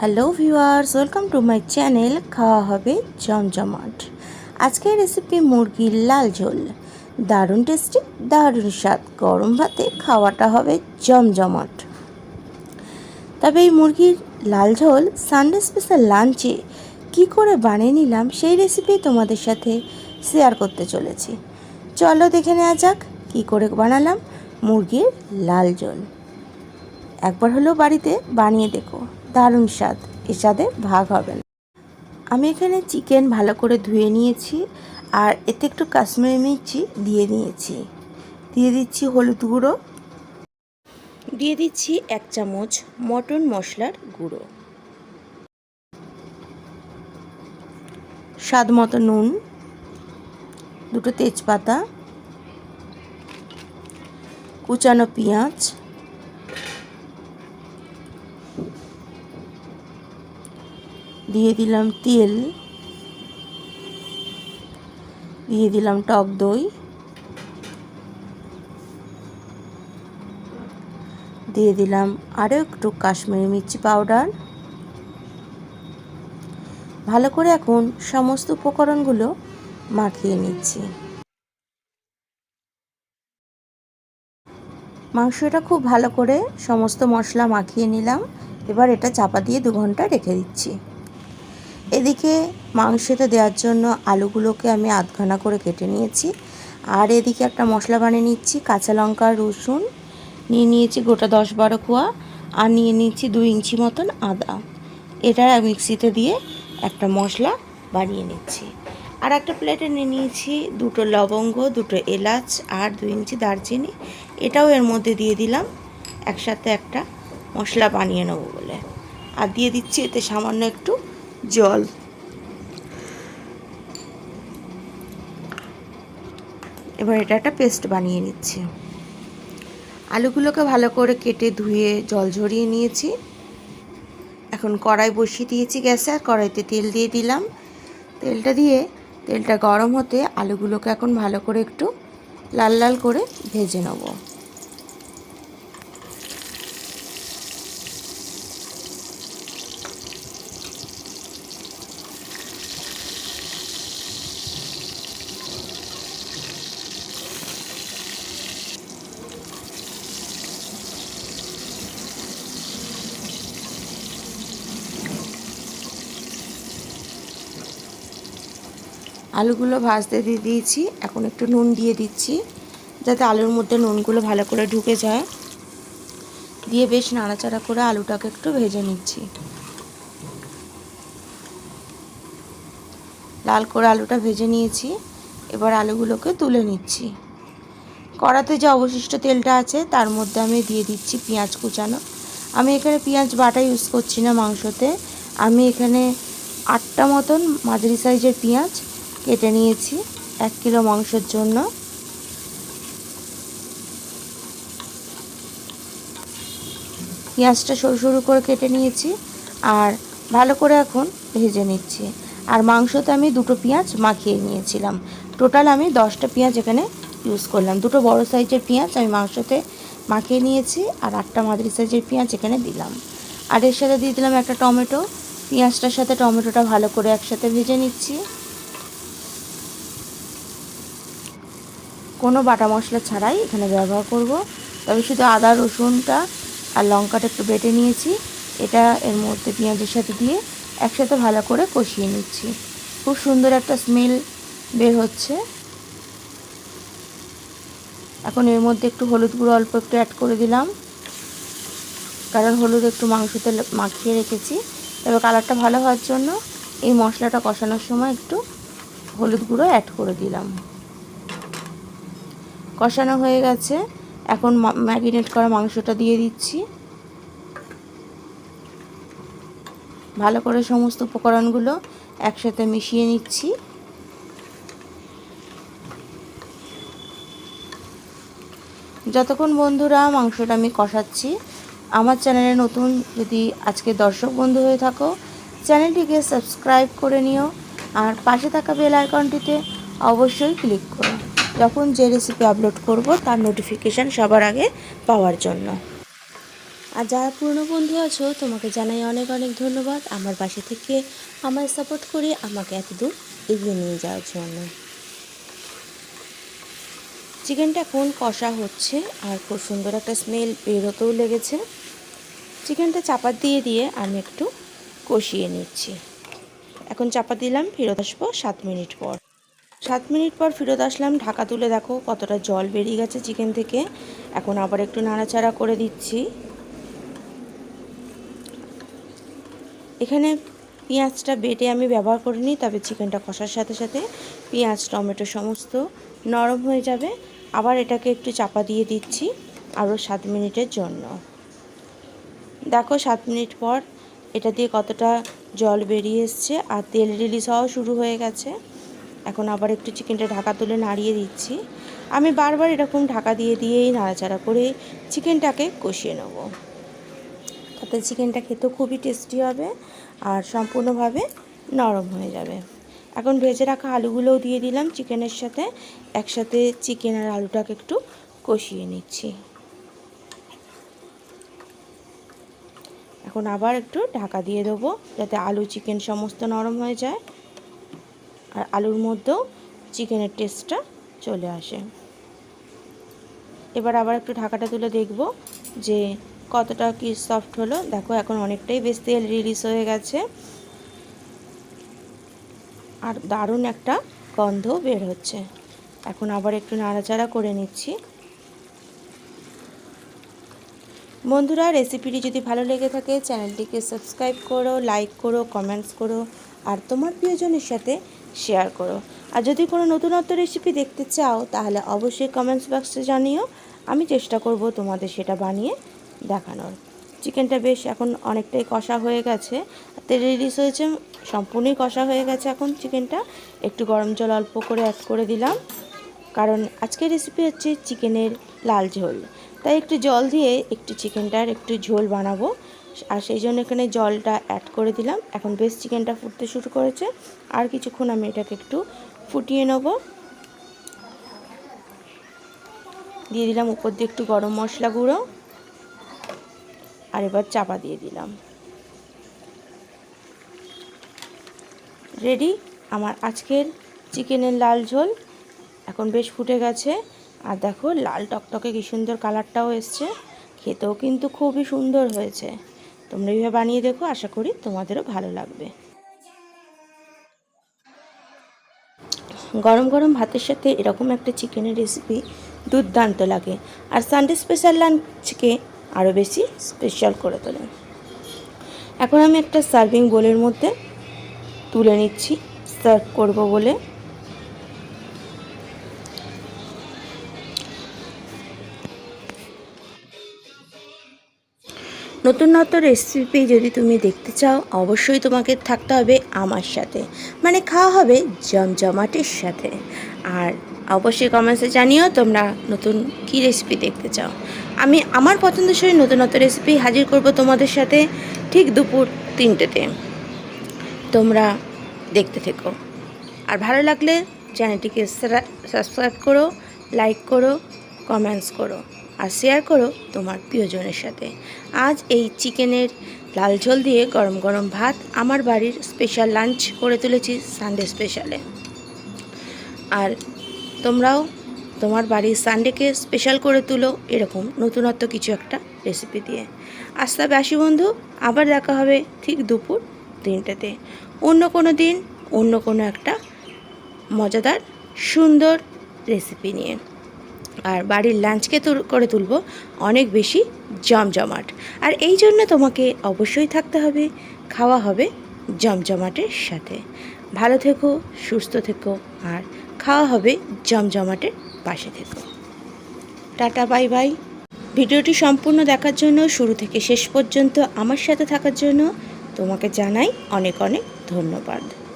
Hello viewers, welcome to my channel খাওয়া হবে জমজমাট। আজকের রেসিপি মুরগির লাল ঝোল। দারুণ টেস্টি, দারুণ স্বাদ। গরম ভাতে খাওয়াটা হবে জমজমাট। তবে এই মুরগির লাল ঝোল সানডে স্পেশাল লাঞ্চে কি করে বানিয়ে নিলাম সেই রেসিপি তোমাদের সাথে শেয়ার করতে চলেছি। চলো দেখে নেওয়া যাক কী করে বানালাম মুরগির লাল ঝোল। একবার হলেও বাড়িতে বানিয়ে দেখো। দারুণ স্বাদ, এ স্বাদে ভাগ হবে না। আমি এখানে চিকেন ভালো করে ধুয়ে নিয়েছি আর এতে একটু কাশ্মীরি মির্চি দিয়ে নিয়েছি দিয়ে দিচ্ছি হলুদ গুঁড়ো। দিয়ে দিচ্ছি এক চামচ মটন মশলার গুঁড়ো। স্বাদ মতো নুন, দুটো তেজপাতা, কুচানো পেঁয়াজ দিয়ে দিলাম তেল, দিয়ে দিলাম টক দই, দিয়ে দিলাম আরও একটু কাশ্মীরি মির্চি পাউডার। ভালো করে এখন সমস্ত উপকরণগুলো মাখিয়ে নিচ্ছি। মাংসটা খুব ভালো করে সমস্ত মশলা মাখিয়ে নিলাম। এবার এটা চাপা দিয়ে দু ঘণ্টা রেখে দিচ্ছি। এদিকে মাংসটা দেওয়ার জন্য আলুগুলোকে আমি আধখানা করে কেটে নিয়েছি। আর এদিকে একটা মশলা বানিয়ে নিচ্ছি, কাঁচা লঙ্কা, রসুন, নিয়ে নিয়েছি গোটা দশ বারো কোয়া আর নিয়ে নিয়েছি দুই ইঞ্চি মতন আদা। এটা মিক্সিতে দিয়ে একটা মশলা বানিয়ে নিচ্ছি। আর একটা প্লেটে নিয়ে নিয়েছি দুটো লবঙ্গ, দুটো এলাচ, আর দুই ইঞ্চি দারচিনি। এটাও এর মধ্যে দিয়ে দিলাম। একসাথে একটা মশলা বানিয়ে নেব বলে। আর দিয়ে দিচ্ছি এতে সামান্য একটু জল। এবার এটা একটা পেস্ট বানিয়ে নিচ্ছি। আলুগুলোকে ভালো করে কেটে ধুয়ে জল ঝরিয়ে নিয়েছি। এখন কড়াই বসিয়ে দিয়েছি গ্যাসে, আর কড়াইতে তেল দিয়ে দিলাম। তেলটা দিয়ে তেলটা গরম হতে আলুগুলোকে এখন ভালো করে একটু লাল লাল করে ভেজে নেব। আলুগুলো ভাজতে দিয়ে দিয়েছি। এখন একটু নুন দিয়ে দিচ্ছি, যাতে আলুর মধ্যে নুনগুলো ভালো করে ঢুকে যায়। দিয়ে বেশ নাড়াচাড়া করে আলুটাকে একটু ভেজে নিচ্ছি। লাল করে আলুটা ভেজে নিয়েছি, এবার আলুগুলোকে তুলে নিচ্ছি। কড়াতে যে অবশিষ্ট তেলটা আছে, তার মধ্যে আমি দিয়ে দিচ্ছি পেঁয়াজ কুচানো। আমি এখানে পেঁয়াজ বাটা ইউজ করছি না মাংসতে। আমি এখানে আটটা মতন মাঝারি সাইজের পেঁয়াজ কেটে নিয়েছি এক কিলো মাংসের জন্য। পেঁয়াজটা সরু সরু করে কেটে নিয়েছি আর ভালো করে এখন ভেজে নিচ্ছি। আর মাংসতে আমি দুটো পেঁয়াজ মাখিয়ে নিয়েছিলাম। টোটাল আমি দশটা পেঁয়াজ এখানে ইউজ করলাম। দুটো বড় সাইজের পেঁয়াজ আমি মাংসতে মাখিয়ে নিয়েছি আর আটটা মাদ্রি সাইজের পেঁয়াজ এখানে দিলাম। আর এর সাথে দিয়ে দিলাম একটা টমেটো। পেঁয়াজটার সাথে টমেটোটা ভালো করে একসাথে ভেজে নিচ্ছি। কোনো বাটা মশলা ছাড়াই এখানে ব্যবহার করব। তবে শুধু আদা, রসুনটা আর লঙ্কাটা একটু বেটে নিয়েছি। এটা এর মধ্যে পেঁয়াজের সাথে দিয়ে একসাথে ভালো করে কষিয়ে নিচ্ছি। খুব সুন্দর একটা স্মেল বের হচ্ছে। এখন এর মধ্যে একটু হলুদ গুঁড়ো অল্প একটু অ্যাড করে দিলাম। কারণ হলুদ একটু মাংসতে মাখিয়ে রেখেছি। তবে কালারটা ভালো হওয়ার জন্য এই মশলাটা কষানোর সময় একটু হলুদ গুঁড়ো অ্যাড করে দিলাম। কষানো হয়ে গেছে। এখন ম্যাগিনেট করা মাংসটা দিয়ে দিচ্ছি। ভালো করে সমস্ত উপকরণগুলো একসাথে মিশিয়ে নিচ্ছি। যতক্ষণ বন্ধুরা মাংসটা আমি কষাচ্ছি, আমার চ্যানেলে নতুন যদি আজকে দর্শক বন্ধু হয়ে থাকো, চ্যানেলটিকে সাবস্ক্রাইব করে নিও আর পাশে থাকা বেল আইকনটিতে অবশ্যই ক্লিক করো। যখন যে রেসিপি আপলোড করব, তার নোটিফিকেশান সবার আগে পাওয়ার জন্য। আর যারা পুরনো বন্ধু আছো, তোমাকে জানাই অনেক অনেক ধন্যবাদ। আমার পাশে থেকে আমার সাপোর্ট করে আমাকে এত দূর এগিয়ে নিয়ে যাওয়ার জন্য। চিকেনটা এখন কষা হচ্ছে, আর খুব সুন্দর একটা স্মেল বেরোতেও লেগেছে। চিকেনটা চাপা দিয়ে দিয়ে আমি একটু কষিয়ে নিচ্ছি। এখন চাপা দিলাম, ফেরত আসব সাত মিনিট পর। সাত মিনিট পর ফেরত আসলাম। ঢাকা তুলে দেখো কতটা জল বেরিয়ে গেছে চিকেন থেকে। এখন আবার একটু নাড়াচাড়া করে দিচ্ছি। এখানে পেঁয়াজটা বেটে আমি ব্যবহার করিনি, তবে চিকেনটা কষার সাথে সাথে পেঁয়াজ, টমেটো সমস্ত নরম হয়ে যাবে। আবার এটাকে একটু চাপা দিয়ে দিচ্ছি আরও সাত মিনিটের জন্য। দেখো সাত মিনিট পর এটা দিয়ে কতটা জল বেরিয়ে এসছে আর তেল রিলিজ হওয়া শুরু হয়ে গেছে। এখন আবার একটু চিকেনটা ঢাকা তুলে নাড়িয়ে দিচ্ছি। আমি বারবার এরকম ঢাকা দিয়ে দিয়েই নাড়াচাড়া করে চিকেনটাকে কষিয়ে নেব। তাতে চিকেনটা খেতেও খুবই টেস্টি হবে আর সম্পূর্ণভাবে নরম হয়ে যাবে। এখন ভেজে রাখা আলুগুলোও দিয়ে দিলাম চিকেনের সাথে। একসাথে চিকেন আর আলুটাকে একটু কষিয়ে নিচ্ছি। এখন আবার একটু ঢাকা দিয়ে দেবো যাতে আলু চিকেন সমস্ত নরম হয়ে যায়। আর আলুর মধ্যেও চিকেনের টেস্টটা চলে আসে। এবার আবার একটু ঢাকাটা তুলে দেখব যে কতটা কি সফট হলো। দেখো, এখন অনেকটাই বেশ তেল রিলিজ হয়ে গেছে। আর দারুণ একটা গন্ধ বের হচ্ছে। এখন আবার একটু নাড়াচাড়া করে নিচ্ছি। বন্ধুরা রেসিপিটি যদি ভালো লেগে থাকে চ্যানেলটিকে সাবস্ক্রাইব করো লাইক করো কমেন্টস করো। আর তোমার প্রিয়জনের সাথে শেয়ার করো। আর যদি কোনো নতুনত্ব রেসিপি দেখতে চাও, তাহলে অবশ্যই কমেন্টস বক্সে জানিও। আমি চেষ্টা করব তোমাদের সেটা বানিয়ে দেখানোর। চিকেনটা বেশ এখন অনেকটাই কষা হয়ে গেছে। তেল রিলিজ হয়েছে, সম্পূর্ণই কষা হয়ে গেছে এখন চিকেনটা একটু গরম জল অল্প করে অ্যাড করে দিলাম। কারণ আজকের রেসিপি হচ্ছে চিকেনের লাল ঝোল। তাই একটু জল দিয়ে একটু চিকেনটার একটু ঝোল বানাবো। আর সেই জন্য এখানে জলটা অ্যাড করে দিলাম। এখন বেশ চিকেনটা ফুটতে শুরু করেছে। আর কিছুক্ষণ আমি এটাকে একটু ফুটিয়ে নেব। দিয়ে দিলাম উপর দিয়ে একটু গরম মশলা গুঁড়ো। আর এবার চাপা দিয়ে দিলাম। রেডি আমার আজকের চিকেনের লাল ঝোল এখন বেশ ফুটে গেছে। আর দেখো, লাল টকটকে কী সুন্দর কালারটাও এসছে। খেতেও কিন্তু খুবই সুন্দর হয়েছে। তোমরা এইভাবে বানিয়ে দেখো, আশা করি তোমাদেরও ভালো লাগবে। গরম গরম ভাতের সাথে এরকম একটা চিকেনের রেসিপি দুর্দান্ত লাগে। আর সানডে স্পেশাল লাঞ্চকে আরও বেশি স্পেশাল করে তোলে। এখন আমি একটা সার্ভিং বোলের মধ্যে তুলে নিচ্ছি। সার্ভ করব বলে। নতুন নতুন রেসিপি যদি তুমি দেখতে চাও, অবশ্যই তোমাকে থাকতে হবে আমার সাথে। মানে খাওয়া হবে জমজমাটের সাথে। আর অবশ্যই কমেন্টসে জানিও তোমরা নতুন কী রেসিপি দেখতে চাও। আমি আমার পছন্দসই নতুন নতুন রেসিপি হাজির করব তোমাদের সাথে ঠিক দুপুর তিনটেতে। তোমরা দেখতে থেকো। আর ভালো লাগলে চ্যানেলটিকে সাবস্ক্রাইব করো লাইক করো কমেন্টস করো আর শেয়ার করো তোমার প্রিয়জনের সাথে। আজ এই চিকেনের লাল ঝোল দিয়ে গরম গরম ভাত আমার বাড়ির স্পেশাল লাঞ্চ করে তুলেছি সানডে স্পেশালে আর তোমরাও তোমার বাড়ির সানডেকে স্পেশাল করে তুলো এরকম নতুনত্ব কিছু একটা রেসিপি দিয়ে। আস্তে আসি বন্ধু, আবার দেখা হবে ঠিক দুপুর তিনটেতে। অন্য কোনো দিন, অন্য কোনো একটা মজাদার, সুন্দর রেসিপি নিয়ে। আর বাড়ির লাঞ্চকে করে তুলব অনেক বেশি জমজমাট। আর এই জন্য তোমাকে অবশ্যই থাকতে হবে, খাওয়া হবে জমজমাটের সাথে। ভালো থেকো, সুস্থ থেকো, আর খাওয়া হবে জমজমাটের পাশে থেকো। Tata, bye bye. ভিডিওটি সম্পূর্ণ দেখার জন্য, শুরু থেকে শেষ পর্যন্ত আমার সাথে থাকার জন্য তোমাকে জানাই অনেক অনেক ধন্যবাদ।